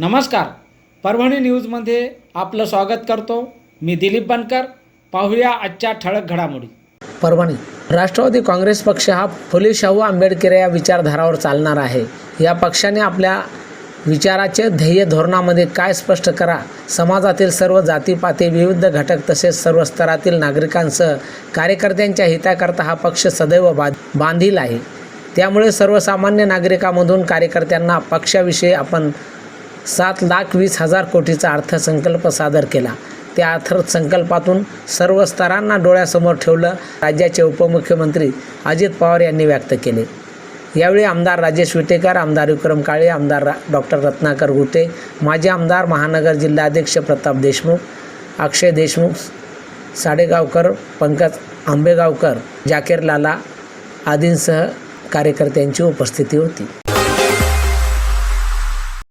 नमस्कार. परभणी न्यूजमध्ये आपलं स्वागत करतो. मी दिलीप बनकर. पाहूया आजच्या ठळक घडामोडी. परभणी राष्ट्रवादी काँग्रेस पक्ष हा फुले शाहू आंबेडकर या विचारधारावर चालणार आहे. या पक्षाने आपल्या विचाराचे ध्येय धोरणामध्ये काय स्पष्ट करा? समाजातील सर्व जातीपाती विविध घटक तसेच सर्व स्तरातील नागरिकांसह कार्यकर्त्यांच्या हिताकरता हा पक्ष सदैव बा बांधील आहे. त्यामुळे सर्वसामान्य नागरिकामधून कार्यकर्त्यांना पक्षाविषयी आपण सात लाख वीस हजार कोटीचा अर्थसंकल्प सादर केला. त्या अर्थसंकल्पातून सर्व स्तरांना डोळ्यासमोर ठेवलं राज्याचे उपमुख्यमंत्री अजित पवार यांनी व्यक्त केले. यावेळी आमदार राजेश विटेकर आमदार विक्रम काळे आमदार रा डॉक्टर रत्नाकर गुटे माजी आमदार महानगर जिल्हाध्यक्ष प्रताप देशमुख अक्षय देशमुख साडेगावकर पंकज आंबेगावकर जाकीर लाला आदींसह कार्यकर्त्यांची उपस्थिती होती.